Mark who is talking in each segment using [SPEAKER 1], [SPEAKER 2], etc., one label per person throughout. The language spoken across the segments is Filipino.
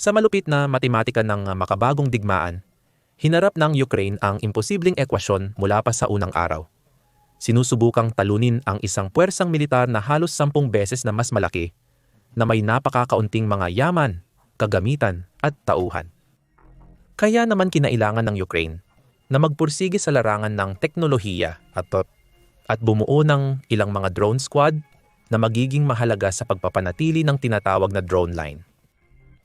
[SPEAKER 1] Sa malupit na matematika ng makabagong digmaan, hinarap ng Ukraine ang imposibleng ekwasyon mula pa sa unang araw. Sinusubukang talunin ang isang puwersang militar na halos sampung beses na mas malaki, na may napakakaunting mga yaman, kagamitan at tauhan. Kaya naman kinailangan ng Ukraine na magpursige sa larangan ng teknolohiya at, at bumuo ng ilang mga drone squad na magiging mahalaga sa pagpapanatili ng tinatawag na drone line.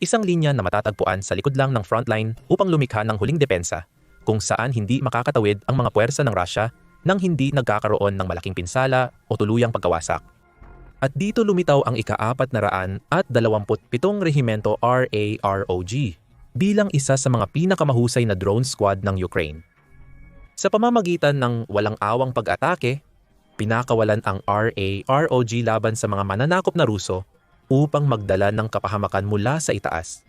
[SPEAKER 1] Isang linya na matatagpuan sa likod lang ng frontline upang lumikha ng huling depensa kung saan hindi makakatawid ang mga puwersa ng Russia nang hindi nagkakaroon ng malaking pinsala o tuluyang pagkawasak. At dito lumitaw ang ika-apat na raan at 27 Rehimento RAROG bilang isa sa mga pinakamahusay na drone squad ng Ukraine. Sa pamamagitan ng walang awang pag-atake, pinakawalan ang RAROG laban sa mga mananakop na Ruso upang magdala ng kapahamakan mula sa itaas.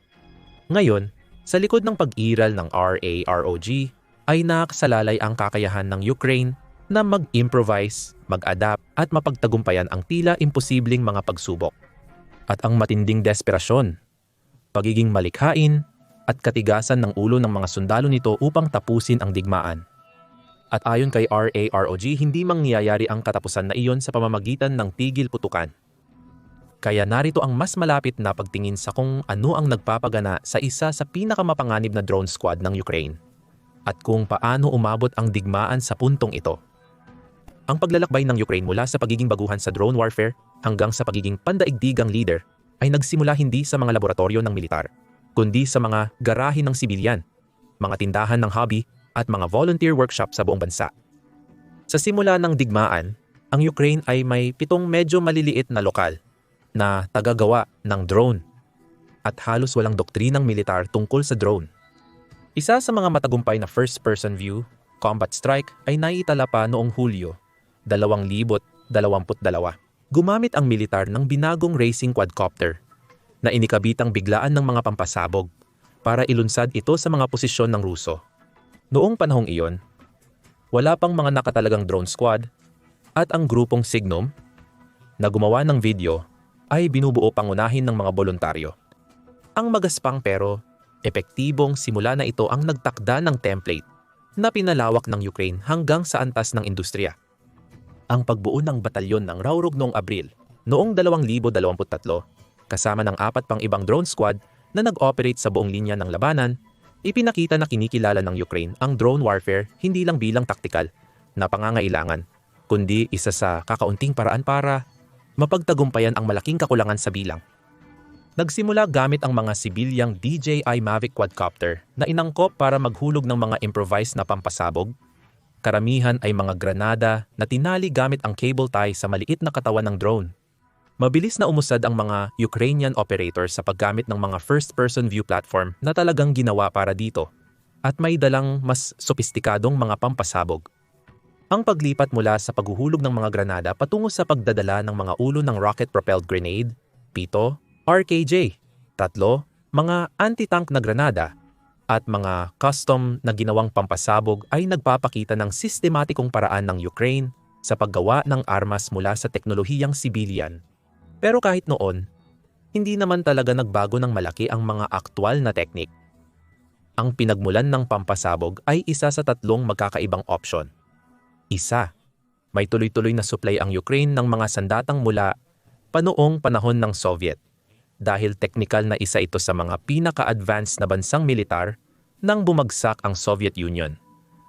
[SPEAKER 1] Ngayon, sa likod ng pag-iral ng RAROG ay nakasalalay ang kakayahan ng Ukraine na mag-improvise, mag-adapt at mapagtagumpayan ang tila imposibleng mga pagsubok. At ang matinding desperasyon, pagiging malikhain at katigasan ng ulo ng mga sundalo nito upang tapusin ang digmaan. At ayon kay RAROG, hindi mangyayari ang katapusan na iyon sa pamamagitan ng tigil putukan. Kaya narito ang mas malapit na pagtingin sa kung ano ang nagpapagana sa isa sa pinakamapanganib na drone squad ng Ukraine at kung paano umabot ang digmaan sa puntong ito. Ang paglalakbay ng Ukraine mula sa pagiging baguhan sa drone warfare hanggang sa pagiging pandaigdigang leader ay nagsimula hindi sa mga laboratorio ng militar, kundi sa mga garahe ng sibilyan, mga tindahan ng hobby at mga volunteer workshop sa buong bansa. Sa simula ng digmaan, ang Ukraine ay may pitong medyo maliliit na lokal na tagagawa ng drone at halos walang doktrinang militar tungkol sa drone. Isa sa mga matagumpay na first-person view, combat strike ay naiitala pa noong Hulyo 2022. Gumamit ang militar ng binagong racing quadcopter na inikabitang biglaan ng mga pampasabog para ilunsad ito sa mga posisyon ng Ruso. Noong panahong iyon, wala pang mga nakatalagang drone squad at ang grupong Signum na gumawa ng video ay binubuo pangunahin ng mga voluntaryo. Ang magaspang pero epektibong simula na ito ang nagtakda ng template na pinalawak ng Ukraine hanggang sa antas ng industriya. Ang pagbuo ng batalyon ng Raurog noong Abril noong 2023 kasama ng apat pang ibang drone squad na nag-operate sa buong linya ng labanan, ipinakita na kinikilala ng Ukraine ang drone warfare hindi lang bilang taktikal na pangangailangan, kundi isa sa kakaunting paraan para mapagtagumpayan ang malaking kakulangan sa bilang. Nagsimula gamit ang mga sibilyang DJI Mavic quadcopter na inangkop para maghulog ng mga improvised na pampasabog. Karamihan ay mga granada na tinali gamit ang cable tie sa maliit na katawan ng drone. Mabilis na umusad ang mga Ukrainian operators sa paggamit ng mga first-person view platform na talagang ginawa para dito at may dalang mas sopistikadong mga pampasabog. Ang paglipat mula sa paghuhulog ng mga granada patungo sa pagdadala ng mga ulo ng rocket-propelled grenade, pito, RKJ, tatlo, mga anti-tank na granada, at mga custom na ginawang pampasabog ay nagpapakita ng sistematikong paraan ng Ukraine sa paggawa ng armas mula sa teknolohiyang sibilyan. Pero kahit noon, hindi naman talaga nagbago ng malaki ang mga aktwal na teknik. Ang pinagmulan ng pampasabog ay isa sa tatlong magkakaibang opsyon isa. May tuloy-tuloy na supply ang Ukraine ng mga sandatang mula panoong panahon ng Soviet dahil teknikal na isa ito sa mga pinaka-advanced na bansang militar nang bumagsak ang Soviet Union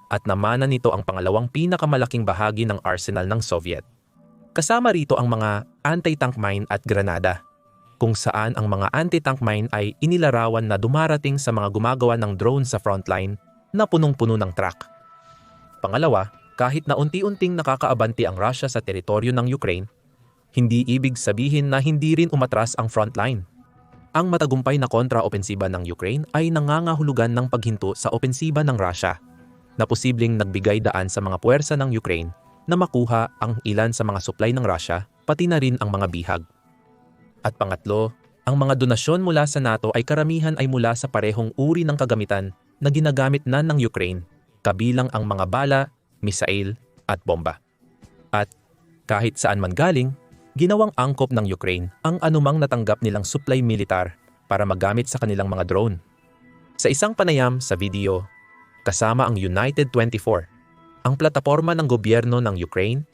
[SPEAKER 1] at namana nito ang pangalawang pinakamalaking bahagi ng arsenal ng Soviet. Kasama rito ang mga anti-tank mine at granada, kung saan ang mga anti-tank mine ay inilarawan na dumarating sa mga gumagawa ng drone sa frontline na punong-puno ng truck. Pangalawa, kahit na unti-unting nakakaabanti ang Russia sa teritoryo ng Ukraine, hindi ibig sabihin na hindi rin umatras ang frontline. Ang matagumpay na kontra-opensiba ng Ukraine ay nangangahulugan ng paghinto sa opensiba ng Russia na posibleng nagbigay daan sa mga puwersa ng Ukraine na makuha ang ilan sa mga supply ng Russia pati na rin ang mga bihag. At pangatlo, ang mga donasyon mula sa NATO ay karamihan ay mula sa parehong uri ng kagamitan na ginagamit na ng Ukraine, kabilang ang mga bala misail at bomba. At kahit saan man galing, ginawang angkop ng Ukraine ang anumang natanggap nilang supply militar para magamit sa kanilang mga drone. Sa isang panayam sa video, kasama ang United 24, ang plataporma ng gobyerno ng Ukraine,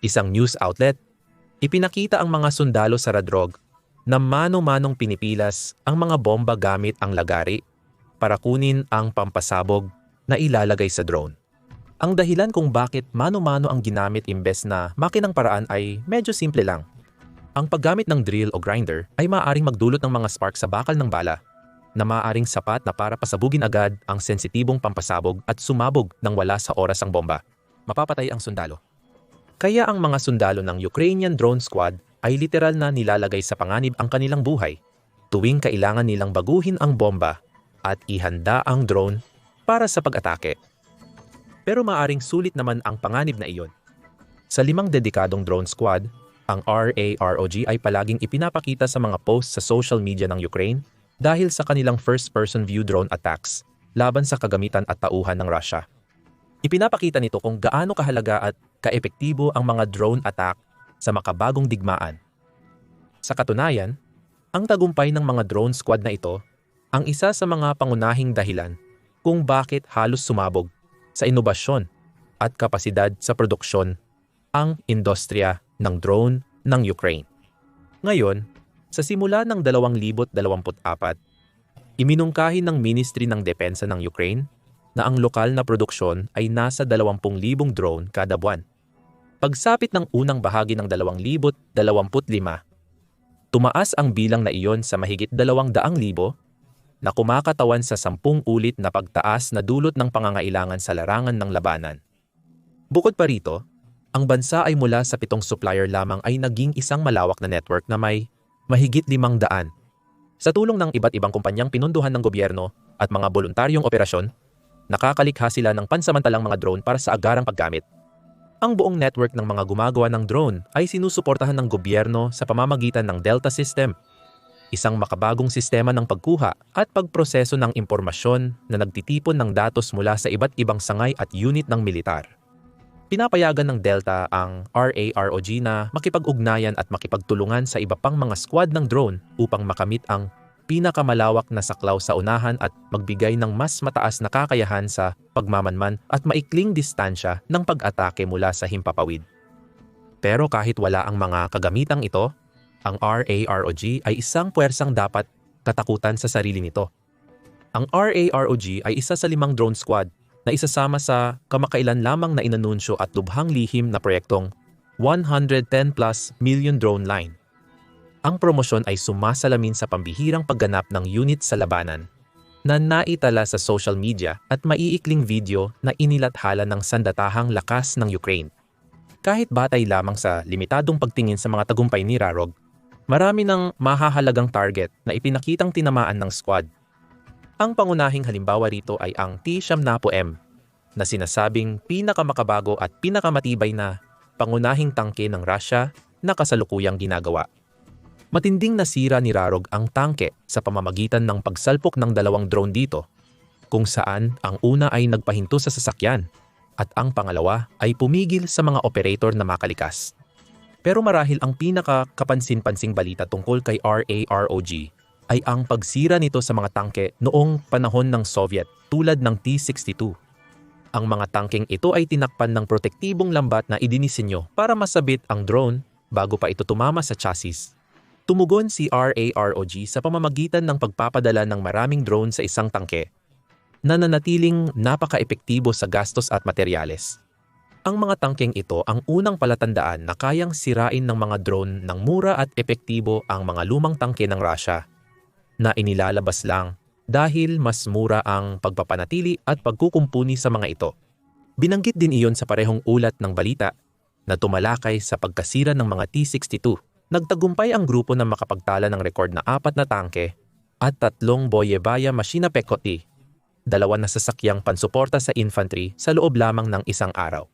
[SPEAKER 1] isang news outlet, ipinakita ang mga sundalo sa Radrog na mano-manong pinipilas ang mga bomba gamit ang lagari para kunin ang pampasabog na ilalagay sa drone. Ang dahilan kung bakit mano-mano ang ginamit imbes na makinang paraan ay medyo simple lang. Ang paggamit ng drill o grinder ay maaaring magdulot ng mga spark sa bakal ng bala na maaaring sapat na para pasabugin agad ang sensitibong pampasabog at sumabog nang wala sa oras ang bomba. Mapapatay ang sundalo. Kaya ang mga sundalo ng Ukrainian drone squad ay literal na nilalagay sa panganib ang kanilang buhay tuwing kailangan nilang baguhin ang bomba at ihanda ang drone para sa pag-atake. Pero maaring sulit naman ang panganib na iyon. Sa limang dedikadong drone squad, ang RAROG ay palaging ipinapakita sa mga posts sa social media ng Ukraine dahil sa kanilang first-person view drone attacks laban sa kagamitan at tauhan ng Russia. Ipinapakita nito kung gaano kahalaga at kaepektibo ang mga drone attack sa makabagong digmaan. Sa katunayan, ang tagumpay ng mga drone squad na ito ang isa sa mga pangunahing dahilan kung bakit halos sumabog sa inobasyon at kapasidad sa produksyon ang industriya ng drone ng Ukraine. Ngayon, sa simula ng 2024, iminungkahi ng Ministry ng Depensa ng Ukraine na ang lokal na produksyon ay nasa 20,000 drone kada buwan. Pagsapit ng unang bahagi ng 2025, tumaas ang bilang na iyon sa mahigit 200,000 na kumakatawan sa sampung ulit na pagtaas na dulot ng pangangailangan sa larangan ng labanan. Bukod pa rito, ang bansa ay mula sa pitong supplier lamang ay naging isang malawak na network na may mahigit limang daan. Sa tulong ng iba't ibang kumpanyang pinunduhan ng gobyerno at mga voluntaryong operasyon, nakakalikha sila ng pansamantalang mga drone para sa agarang paggamit. Ang buong network ng mga gumagawa ng drone ay sinusuportahan ng gobyerno sa pamamagitan ng Delta System isang makabagong sistema ng pagkuha at pagproseso ng impormasyon na nagtitipon ng datos mula sa iba't ibang sangay at unit ng militar. Pinapayagan ng Delta ang RAROG na makipag-ugnayan at makipagtulungan sa iba pang mga squad ng drone upang makamit ang pinakamalawak na saklaw sa unahan at magbigay ng mas mataas na kakayahan sa pagmamanman at maikling distansya ng pag-atake mula sa himpapawid. Pero kahit wala ang mga kagamitang ito, ang RAROG ay isang puwersang dapat katakutan sa sarili nito. Ang RAROG ay isa sa limang drone squad na isasama sa kamakailan lamang na inanunsyo at lubhang lihim na proyektong 110 plus million drone line. Ang promosyon ay sumasalamin sa pambihirang pagganap ng unit sa labanan na naitala sa social media at maiikling video na inilathala ng sandatahang lakas ng Ukraine. Kahit batay lamang sa limitadong pagtingin sa mga tagumpay ni Rarog, Marami ng mahahalagang target na ipinakitang tinamaan ng squad. Ang pangunahing halimbawa rito ay ang T-70M na sinasabing pinakamakabago at pinakamatibay na pangunahing tangke ng Russia na kasalukuyang ginagawa. Matinding nasira ni Rarog ang tangke sa pamamagitan ng pagsalpok ng dalawang drone dito, kung saan ang una ay nagpahinto sa sasakyan at ang pangalawa ay pumigil sa mga operator na makalikas. Pero marahil ang pinaka-kapansin-pansing balita tungkol kay RAROG ay ang pagsira nito sa mga tangke noong panahon ng Soviet tulad ng T-62. Ang mga tangkeng ito ay tinakpan ng protektibong lambat na idinisenyo para masabit ang drone bago pa ito tumama sa chassis. Tumugon si RAROG sa pamamagitan ng pagpapadala ng maraming drone sa isang tangke na nanatiling napaka-epektibo sa gastos at materyales. Ang mga tangkeng ito ang unang palatandaan na kayang sirain ng mga drone ng mura at epektibo ang mga lumang tangke ng Russia na inilalabas lang dahil mas mura ang pagpapanatili at pagkukumpuni sa mga ito. Binanggit din iyon sa parehong ulat ng balita na tumalakay sa pagkasira ng mga T-62. Nagtagumpay ang grupo na makapagtala ng rekord na apat na tangke at tatlong Boyebaya Machina Pekoti, dalawa na sasakyang pansuporta sa infantry sa loob lamang ng isang araw.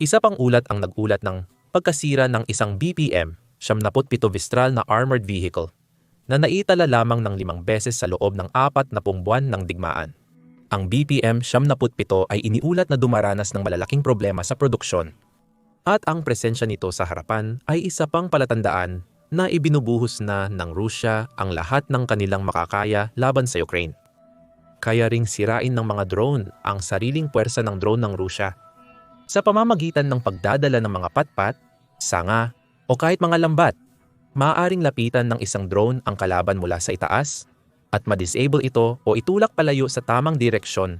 [SPEAKER 1] Isa pang ulat ang nagulat ng pagkasira ng isang BPM, 77 Vistral na armored vehicle, na naitala lamang ng limang beses sa loob ng apat na buwan ng digmaan. Ang BPM 77 ay iniulat na dumaranas ng malalaking problema sa produksyon. At ang presensya nito sa harapan ay isa pang palatandaan na ibinubuhos na ng Rusya ang lahat ng kanilang makakaya laban sa Ukraine. Kaya ring sirain ng mga drone ang sariling puwersa ng drone ng Rusya sa pamamagitan ng pagdadala ng mga patpat, sanga, o kahit mga lambat. Maaaring lapitan ng isang drone ang kalaban mula sa itaas at ma-disable ito o itulak palayo sa tamang direksyon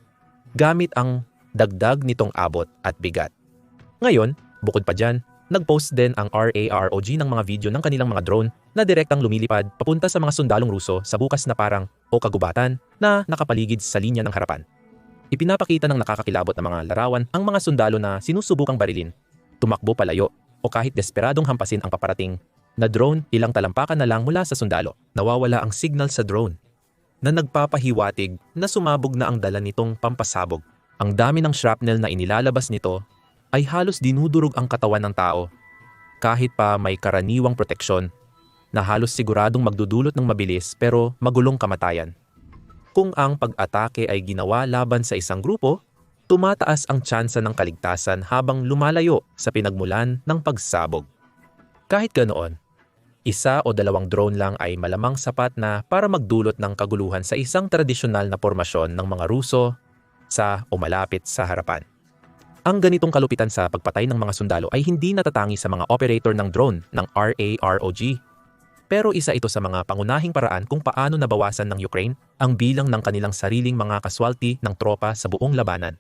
[SPEAKER 1] gamit ang dagdag nitong abot at bigat. Ngayon, bukod pa dyan, nag-post din ang RAROG ng mga video ng kanilang mga drone na direktang lumilipad papunta sa mga sundalong Ruso sa bukas na parang o kagubatan na nakapaligid sa linya ng harapan. Ipinapakita ng nakakakilabot na mga larawan ang mga sundalo na sinusubukang barilin, tumakbo palayo o kahit desperadong hampasin ang paparating na drone ilang talampakan na lang mula sa sundalo. Nawawala ang signal sa drone na nagpapahiwatig na sumabog na ang dala nitong pampasabog. Ang dami ng shrapnel na inilalabas nito ay halos dinudurog ang katawan ng tao kahit pa may karaniwang proteksyon na halos siguradong magdudulot ng mabilis pero magulong kamatayan. Kung ang pag-atake ay ginawa laban sa isang grupo, tumataas ang tsansa ng kaligtasan habang lumalayo sa pinagmulan ng pagsabog. Kahit ganoon, isa o dalawang drone lang ay malamang sapat na para magdulot ng kaguluhan sa isang tradisyonal na formasyon ng mga Ruso sa o malapit sa harapan. Ang ganitong kalupitan sa pagpatay ng mga sundalo ay hindi natatangi sa mga operator ng drone ng RAROG. Pero isa ito sa mga pangunahing paraan kung paano nabawasan ng Ukraine ang bilang ng kanilang sariling mga kaswalti ng tropa sa buong labanan.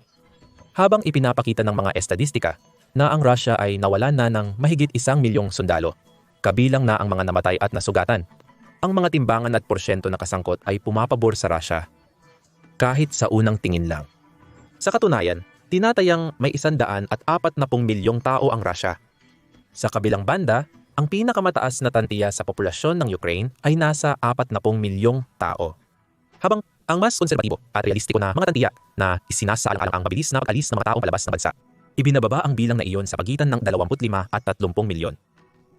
[SPEAKER 1] Habang ipinapakita ng mga estadistika na ang Russia ay nawalan na ng mahigit isang milyong sundalo, kabilang na ang mga namatay at nasugatan. Ang mga timbangan at porsyento na kasangkot ay pumapabor sa Russia kahit sa unang tingin lang. Sa katunayan, tinatayang may isandaan at apat na pong milyong tao ang Russia. Sa kabilang banda, ang pinakamataas na tantiya sa populasyon ng Ukraine ay nasa apat na pong milyong tao. Habang ang mas konserbatibo at realistiko na mga tantiya na isinasaalang ang mabilis na pag-alis ng mga taong palabas ng bansa, ibinababa ang bilang na iyon sa pagitan ng 25 at 30 milyon.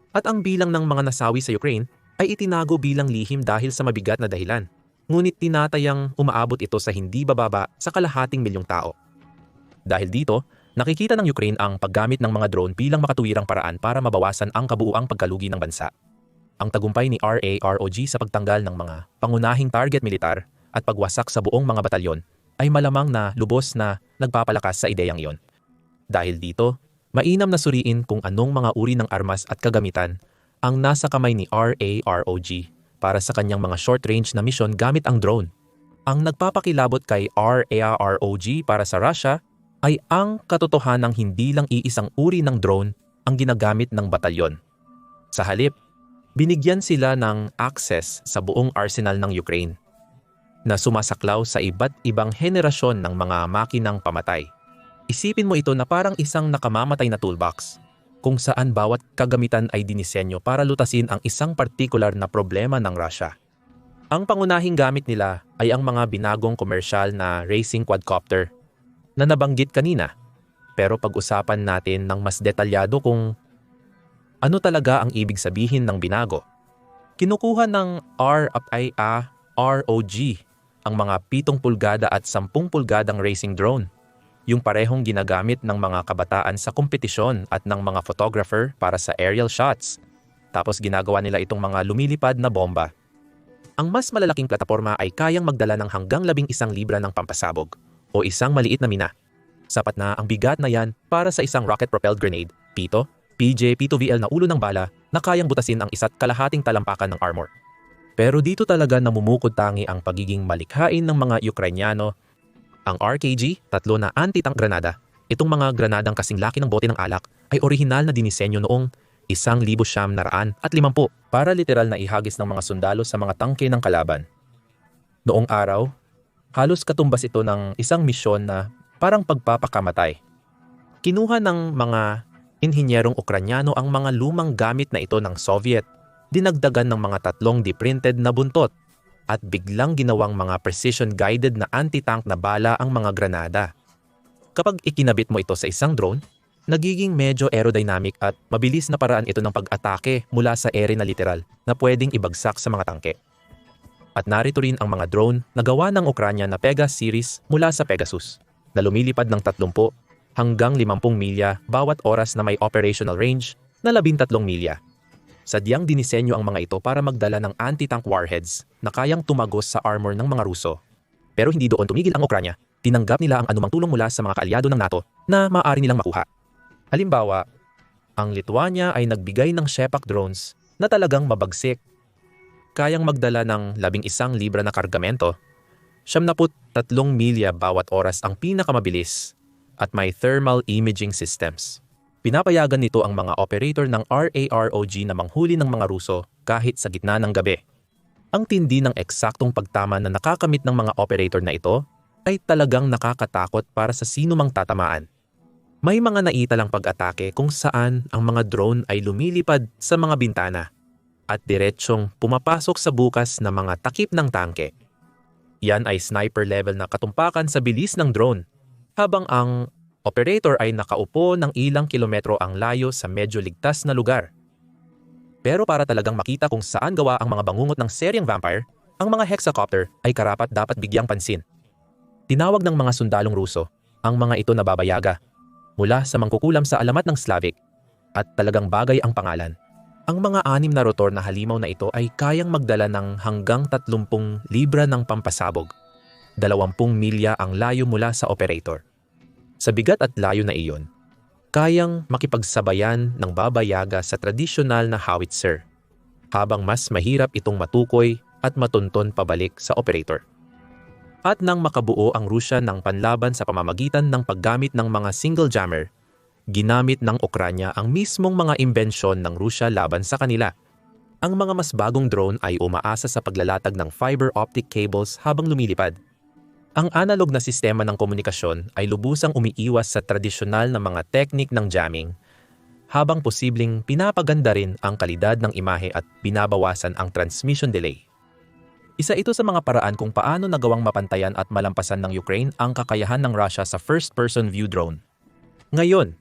[SPEAKER 1] At ang bilang ng mga nasawi sa Ukraine ay itinago bilang lihim dahil sa mabigat na dahilan. Ngunit tinatayang umaabot ito sa hindi bababa sa kalahating milyong tao. Dahil dito, nakikita ng Ukraine ang paggamit ng mga drone bilang makatuwirang paraan para mabawasan ang kabuuang pagkalugi ng bansa. Ang tagumpay ni RAROG sa pagtanggal ng mga pangunahing target militar at pagwasak sa buong mga batalyon ay malamang na lubos na nagpapalakas sa ideyang iyon. Dahil dito, mainam na suriin kung anong mga uri ng armas at kagamitan ang nasa kamay ni RAROG para sa kanyang mga short-range na misyon gamit ang drone. Ang nagpapakilabot kay RAROG para sa Russia ay ang katotohanang hindi lang iisang uri ng drone ang ginagamit ng batalyon. Sa halip, binigyan sila ng access sa buong arsenal ng Ukraine na sumasaklaw sa iba't ibang henerasyon ng mga makinang pamatay. Isipin mo ito na parang isang nakamamatay na toolbox kung saan bawat kagamitan ay dinisenyo para lutasin ang isang partikular na problema ng Russia. Ang pangunahing gamit nila ay ang mga binagong komersyal na racing quadcopter na nabanggit kanina. Pero pag-usapan natin ng mas detalyado kung ano talaga ang ibig sabihin ng binago. Kinukuha ng RIA ROG ang mga 7 pulgada at 10 pulgadang racing drone, yung parehong ginagamit ng mga kabataan sa kompetisyon at ng mga photographer para sa aerial shots. Tapos ginagawa nila itong mga lumilipad na bomba. Ang mas malalaking plataforma ay kayang magdala ng hanggang labing isang libra ng pampasabog o isang maliit na mina. Sapat na ang bigat na yan para sa isang rocket-propelled grenade, pito, PJ P2VL na ulo ng bala na kayang butasin ang isa't kalahating talampakan ng armor. Pero dito talaga namumukod tangi ang pagiging malikhain ng mga Ukrainyano. Ang RKG, tatlo na anti-tank granada, itong mga granadang kasing laki ng bote ng alak ay orihinal na dinisenyo noong isang libo siyam naraan at limampu para literal na ihagis ng mga sundalo sa mga tangke ng kalaban. Noong araw, halos katumbas ito ng isang misyon na parang pagpapakamatay. Kinuha ng mga inhinyerong Ukranyano ang mga lumang gamit na ito ng Soviet, dinagdagan ng mga tatlong deprinted na buntot at biglang ginawang mga precision-guided na anti-tank na bala ang mga granada. Kapag ikinabit mo ito sa isang drone, nagiging medyo aerodynamic at mabilis na paraan ito ng pag-atake mula sa ere na literal na pwedeng ibagsak sa mga tangke. At narito rin ang mga drone na gawa ng Ukranya na Pegas series mula sa Pegasus, na lumilipad ng 30 hanggang 50 milya bawat oras na may operational range na 13 milya. Sadyang dinisenyo ang mga ito para magdala ng anti-tank warheads na kayang tumagos sa armor ng mga Ruso. Pero hindi doon tumigil ang Ukranya. Tinanggap nila ang anumang tulong mula sa mga kaalyado ng NATO na maaari nilang makuha. Halimbawa, ang Lithuania ay nagbigay ng Shepak drones na talagang mabagsik. Kayang magdala ng labing isang libra na kargamento, 73 milya bawat oras ang pinakamabilis at may thermal imaging systems. Pinapayagan nito ang mga operator ng RAROG na manghuli ng mga Ruso kahit sa gitna ng gabi. Ang tindi ng eksaktong pagtama na nakakamit ng mga operator na ito ay talagang nakakatakot para sa sino mang tatamaan. May mga naitalang pag-atake kung saan ang mga drone ay lumilipad sa mga bintana at diretsyong pumapasok sa bukas na mga takip ng tangke. Yan ay sniper level na katumpakan sa bilis ng drone habang ang operator ay nakaupo ng ilang kilometro ang layo sa medyo ligtas na lugar. Pero para talagang makita kung saan gawa ang mga bangungot ng seryeng vampire, ang mga hexacopter ay karapat dapat bigyang pansin. Tinawag ng mga sundalong Ruso ang mga ito na babayaga mula sa mangkukulam sa alamat ng Slavic at talagang bagay ang pangalan. Ang mga anim na rotor na halimaw na ito ay kayang magdala ng hanggang 30 libra ng pampasabog. 20 milya ang layo mula sa operator. Sa bigat at layo na iyon, kayang makipagsabayan ng babayaga sa tradisyonal na howitzer, habang mas mahirap itong matukoy at matunton pabalik sa operator. At nang makabuo ang Rusya ng panlaban sa pamamagitan ng paggamit ng mga single jammer, ginamit ng Ukranya ang mismong mga imbensyon ng Rusya laban sa kanila. Ang mga mas bagong drone ay umaasa sa paglalatag ng fiber optic cables habang lumilipad ang analog na sistema ng komunikasyon ay lubusang umiiwas sa tradisyonal na mga teknik ng jamming, habang posibleng pinapaganda rin ang kalidad ng imahe at binabawasan ang transmission delay. Isa ito sa mga paraan kung paano nagawang mapantayan at malampasan ng Ukraine ang kakayahan ng Russia sa first-person view drone. Ngayon,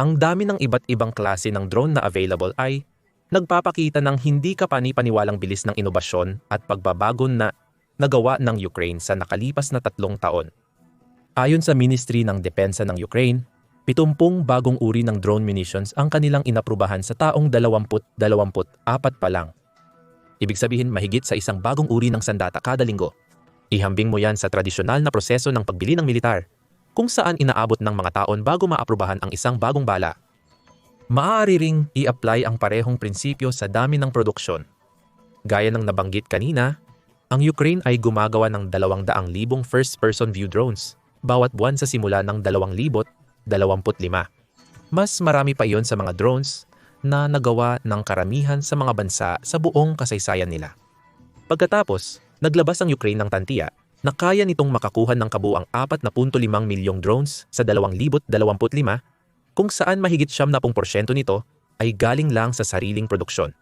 [SPEAKER 1] ang dami ng iba't ibang klase ng drone na available ay nagpapakita ng hindi kapani-paniwalang bilis ng inobasyon at pagbabago na nagawa ng Ukraine sa nakalipas na tatlong taon. Ayon sa Ministry ng Depensa ng Ukraine, 70 bagong uri ng drone munitions ang kanilang inaprubahan sa taong 20-24 pa lang. Ibig sabihin mahigit sa isang bagong uri ng sandata kada linggo. Ihambing mo yan sa tradisyonal na proseso ng pagbili ng militar, kung saan inaabot ng mga taon bago maaprubahan ang isang bagong bala. Maaari ring i-apply ang parehong prinsipyo sa dami ng produksyon. Gaya ng nabanggit kanina, ang Ukraine ay gumagawa ng 200,000 first-person view drones bawat buwan sa simula ng 2,025. Mas marami pa iyon sa mga drones na nagawa ng karamihan sa mga bansa sa buong kasaysayan nila. Pagkatapos, naglabas ang Ukraine ng tantiya na kaya nitong makakuha ng kabuang 4.5 milyong drones sa 2025 kung saan mahigit 70% nito ay galing lang sa sariling produksyon.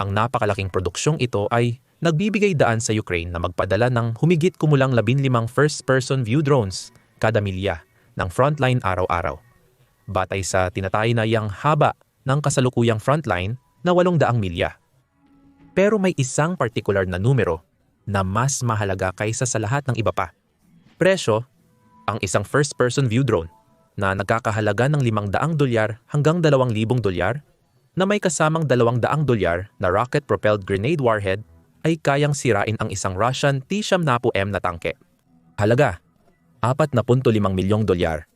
[SPEAKER 1] Ang napakalaking produksyong ito ay nagbibigay daan sa Ukraine na magpadala ng humigit kumulang 15 first-person view drones kada milya ng frontline araw-araw. Batay sa tinatay na yang haba ng kasalukuyang frontline na 800 milya. Pero may isang particular na numero na mas mahalaga kaysa sa lahat ng iba pa. Presyo, ang isang first-person view drone na nagkakahalaga ng 500 dolyar hanggang 2,000 dolyar na may kasamang 200 dolyar na rocket-propelled grenade warhead ay kayang sirain ang isang Russian T-70M na tangke. Halaga, 4.5 milyong dolyar.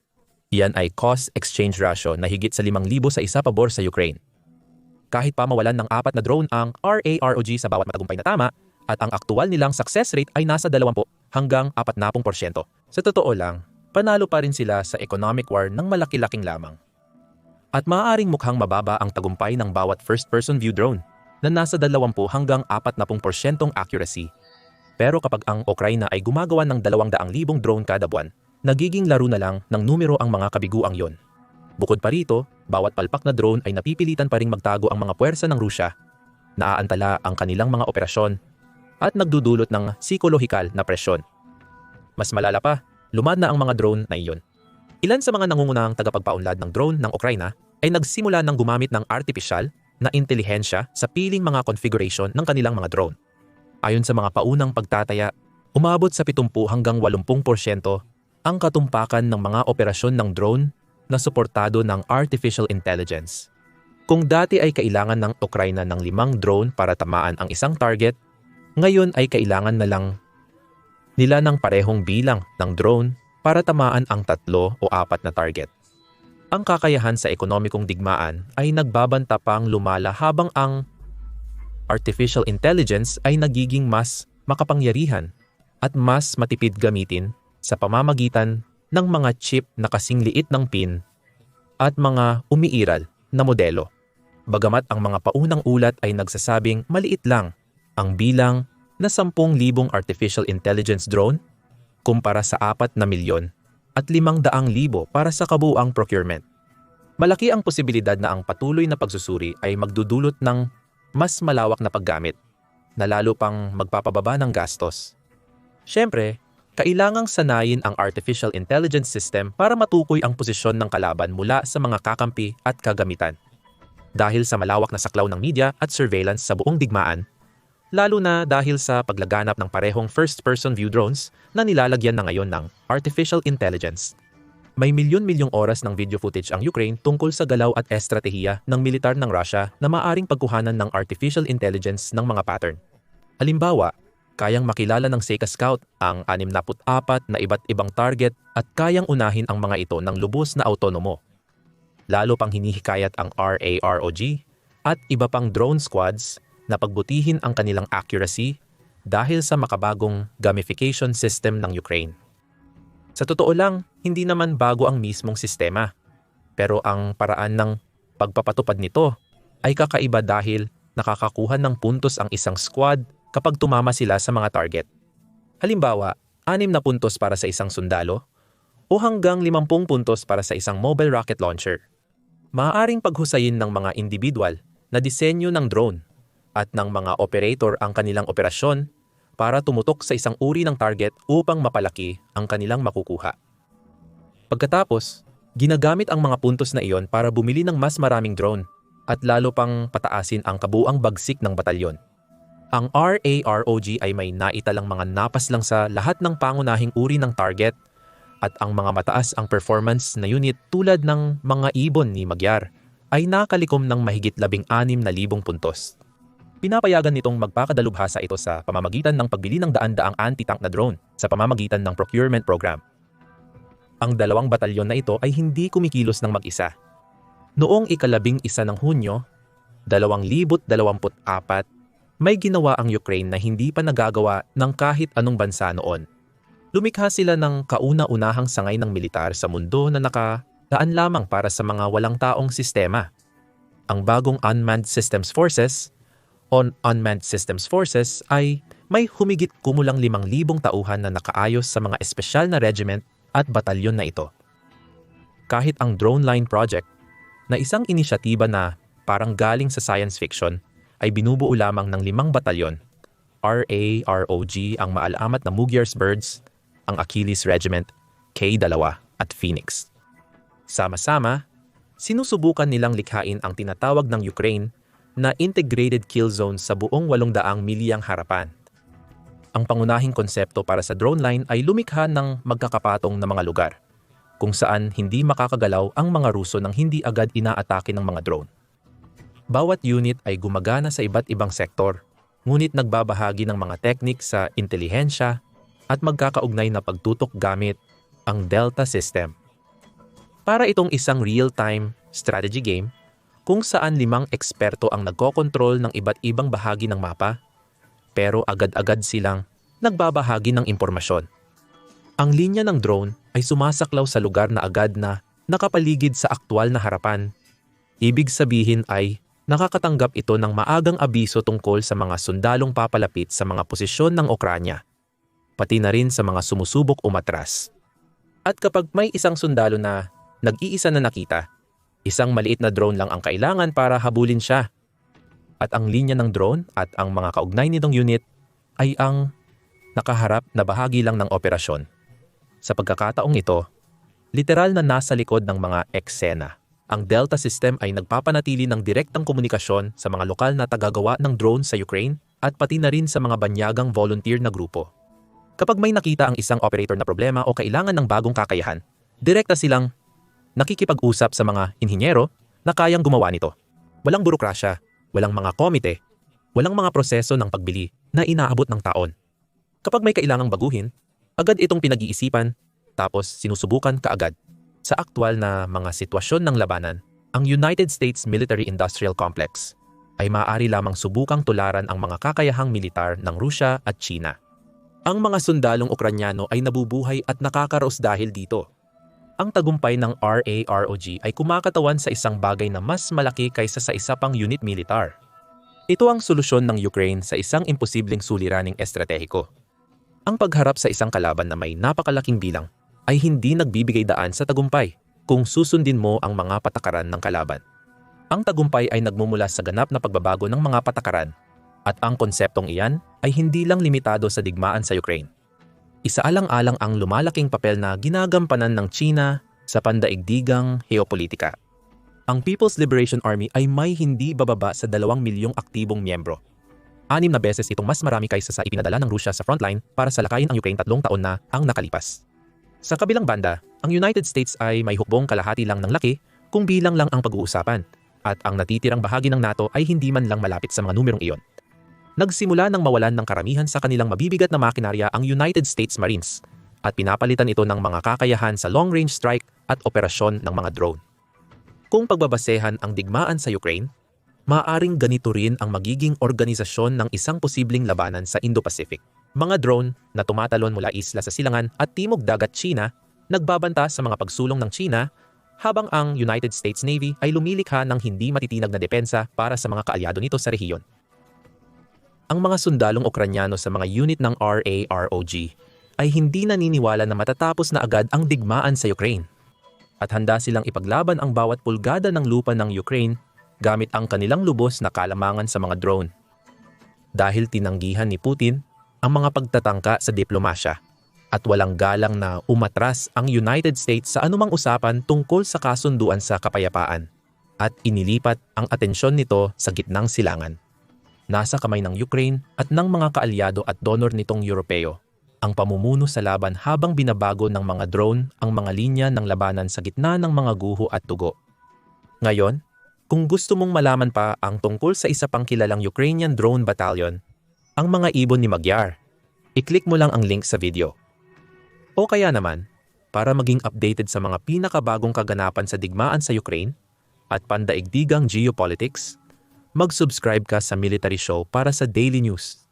[SPEAKER 1] Iyan ay cost exchange ratio na higit sa 5,000 sa isa pabor sa Ukraine. Kahit pa mawalan ng apat na drone ang RAROG sa bawat matagumpay na tama at ang aktual nilang success rate ay nasa 20 hanggang 40%. Sa totoo lang, panalo pa rin sila sa economic war ng malaki-laking lamang. At maaaring mukhang mababa ang tagumpay ng bawat first-person view drone na nasa 20 hanggang 40% accuracy. Pero kapag ang Ukraine ay gumagawa ng 200,000 drone kada buwan, nagiging laro na lang ng numero ang mga kabiguang yon. Bukod pa rito, bawat palpak na drone ay napipilitan pa ring magtago ang mga puwersa ng Rusya, naaantala ang kanilang mga operasyon, at nagdudulot ng psikolohikal na presyon. Mas malala pa, lumad na ang mga drone na iyon. Ilan sa mga nangungunang tagapagpaunlad ng drone ng Ukraina ay nagsimula ng gumamit ng artificial na intelihensya sa piling mga configuration ng kanilang mga drone. Ayon sa mga paunang pagtataya, umabot sa 70 hanggang 80% ang katumpakan ng mga operasyon ng drone na suportado ng artificial intelligence. Kung dati ay kailangan ng Ukraine ng limang drone para tamaan ang isang target, ngayon ay kailangan na lang nila ng parehong bilang ng drone para tamaan ang tatlo o apat na target. Ang kakayahan sa ekonomikong digmaan ay nagbabanta pang lumala habang ang artificial intelligence ay nagiging mas makapangyarihan at mas matipid gamitin sa pamamagitan ng mga chip na kasing liit ng pin at mga umiiral na modelo. Bagamat ang mga paunang ulat ay nagsasabing maliit lang ang bilang na 10,000 artificial intelligence drone kumpara sa 4 na milyon at 500,000 para sa kabuang procurement. Malaki ang posibilidad na ang patuloy na pagsusuri ay magdudulot ng mas malawak na paggamit na lalo pang magpapababa ng gastos. Siyempre, kailangang sanayin ang artificial intelligence system para matukoy ang posisyon ng kalaban mula sa mga kakampi at kagamitan. Dahil sa malawak na saklaw ng media at surveillance sa buong digmaan, lalo na dahil sa paglaganap ng parehong first-person view drones na nilalagyan na ngayon ng artificial intelligence. May milyon-milyong oras ng video footage ang Ukraine tungkol sa galaw at estratehiya ng militar ng Russia na maaring pagkuhanan ng artificial intelligence ng mga pattern. Halimbawa, kayang makilala ng Seika Scout ang 64 na iba't ibang target at kayang unahin ang mga ito ng lubos na autonomo. Lalo pang hinihikayat ang RAROG at iba pang drone squads na pagbutihin ang kanilang accuracy dahil sa makabagong gamification system ng Ukraine. Sa totoo lang, hindi naman bago ang mismong sistema. Pero ang paraan ng pagpapatupad nito ay kakaiba dahil nakakakuha ng puntos ang isang squad kapag tumama sila sa mga target. Halimbawa, 6 na puntos para sa isang sundalo o hanggang 50 puntos para sa isang mobile rocket launcher. Maaaring paghusayin ng mga individual na disenyo ng drone at ng mga operator ang kanilang operasyon para tumutok sa isang uri ng target upang mapalaki ang kanilang makukuha. Pagkatapos, ginagamit ang mga puntos na iyon para bumili ng mas maraming drone at lalo pang pataasin ang kabuang bagsik ng batalyon. Ang RAROG ay may naitalang mga napas lang sa lahat ng pangunahing uri ng target at ang mga mataas ang performance na unit tulad ng mga ibon ni Magyar ay nakalikom ng mahigit 16,000 puntos. Pinapayagan nitong magpakadalubhasa ito sa pamamagitan ng pagbili ng daan-daang anti-tank na drone sa pamamagitan ng procurement program. Ang dalawang batalyon na ito ay hindi kumikilos ng mag-isa. Noong ikalabing isa ng Hunyo, 2024, may ginawa ang Ukraine na hindi pa nagagawa ng kahit anong bansa noon. Lumikha sila ng kauna-unahang sangay ng militar sa mundo na nakadaan lamang para sa mga walang taong sistema. Ang bagong Unmanned Systems Forces on Unmanned Systems Forces ay may humigit kumulang 5,000 tauhan na nakaayos sa mga espesyal na regiment at batalyon na ito. Kahit ang Drone Line Project, na isang inisyatiba na parang galing sa science fiction, ay binubuo lamang ng limang batalyon. RAROG ang maalamat na Mugier's Birds, ang Achilles Regiment, K-2 at Phoenix. Sama-sama, sinusubukan nilang likhain ang tinatawag ng Ukraine na integrated kill zone sa buong 800 milyang harapan. Ang pangunahing konsepto para sa drone line ay lumikha ng magkakapatong na mga lugar, kung saan hindi makakagalaw ang mga Ruso nang hindi agad inaatake ng mga drone. Bawat unit ay gumagana sa iba't ibang sektor, ngunit nagbabahagi ng mga teknik sa intelihensya at magkakaugnay na pagtutok gamit ang Delta System. Para itong isang real-time strategy game kung saan limang eksperto ang nagkokontrol ng iba't ibang bahagi ng mapa, pero agad-agad silang nagbabahagi ng impormasyon. Ang linya ng drone ay sumasaklaw sa lugar na agad na nakapaligid sa aktwal na harapan. Ibig sabihin ay nakakatanggap ito ng maagang abiso tungkol sa mga sundalong papalapit sa mga posisyon ng Okranya, pati na rin sa mga sumusubok umatras. At kapag may isang sundalo na nag-iisa na nakita, isang maliit na drone lang ang kailangan para habulin siya. At ang linya ng drone at ang mga kaugnay nitong unit ay ang nakaharap na bahagi lang ng operasyon. Sa pagkakataong ito, literal na nasa likod ng mga eksena ang Delta system ay nagpapanatili ng direktang komunikasyon sa mga lokal na tagagawa ng drone sa Ukraine at pati na rin sa mga banyagang volunteer na grupo. Kapag may nakita ang isang operator na problema o kailangan ng bagong kakayahan, direkta silang nakikipag-usap sa mga inhinyero na kayang gumawa nito. Walang burokrasya, walang mga komite, walang mga proseso ng pagbili na inaabot ng taon. Kapag may kailangang baguhin, agad itong pinag-iisipan tapos sinusubukan kaagad. Sa aktwal na mga sitwasyon ng labanan, ang United States Military-Industrial Complex ay maaari lamang subukang tularan ang mga kakayahang militar ng Rusya at China. Ang mga sundalong Ukranyano ay nabubuhay at nakakaraos dahil dito. Ang tagumpay ng RAROG ay kumakatawan sa isang bagay na mas malaki kaysa sa isa pang unit militar. Ito ang solusyon ng Ukraine sa isang imposibleng suliraning estratehiko. Ang pagharap sa isang kalaban na may napakalaking bilang ay hindi nagbibigay daan sa tagumpay kung susundin mo ang mga patakaran ng kalaban. Ang tagumpay ay nagmumula sa ganap na pagbabago ng mga patakaran at ang konseptong iyan ay hindi lang limitado sa digmaan sa Ukraine. Isaalang-alang ang lumalaking papel na ginagampanan ng China sa pandaigdigang geopolitika. Ang People's Liberation Army ay may hindi bababa sa 2 milyong aktibong miyembro. Anim na beses itong mas marami kaysa sa ipinadala ng Rusya sa frontline para salakayin ang Ukraine tatlong taon na ang nakalipas. Sa kabilang banda, ang United States ay may hukbong kalahati lang ng laki kung bilang lang ang pag-uusapan at ang natitirang bahagi ng NATO ay hindi man lang malapit sa mga numerong iyon. Nagsimula ng mawalan ng karamihan sa kanilang mabibigat na makinarya ang United States Marines at pinapalitan ito ng mga kakayahan sa long-range strike at operasyon ng mga drone. Kung pagbabasehan ang digmaan sa Ukraine, maaaring ganito rin ang magiging organisasyon ng isang posibleng labanan sa Indo-Pacific. Mga drone na tumatalon mula isla sa silangan at timog dagat China nagbabanta sa mga pagsulong ng China habang ang United States Navy ay lumilikha ng hindi matitinag na depensa para sa mga kaalyado nito sa rehiyon. Ang mga sundalong Ukranyano sa mga unit ng RAROG ay hindi naniniwala na matatapos na agad ang digmaan sa Ukraine at handa silang ipaglaban ang bawat pulgada ng lupa ng Ukraine gamit ang kanilang lubos na kalamangan sa mga drone. Dahil tinanggihan ni Putin ang mga pagtatangka sa diplomasya at walang galang na umatras ang United States sa anumang usapan tungkol sa kasunduan sa kapayapaan at inilipat ang atensyon nito sa gitnang silangan. Nasa kamay ng Ukraine at ng mga kaalyado at donor nitong Europeo ang pamumuno sa laban habang binabago ng mga drone ang mga linya ng labanan sa gitna ng mga guho at tugo. Ngayon, kung gusto mong malaman pa ang tungkol sa isa pang kilalang Ukrainian drone battalion, ang mga ibon ni Magyar, i-click mo lang ang link sa video. O kaya naman, para maging updated sa mga pinakabagong kaganapan sa digmaan sa Ukraine at pandaigdigang geopolitics, mag-subscribe ka sa Military Show para sa daily news.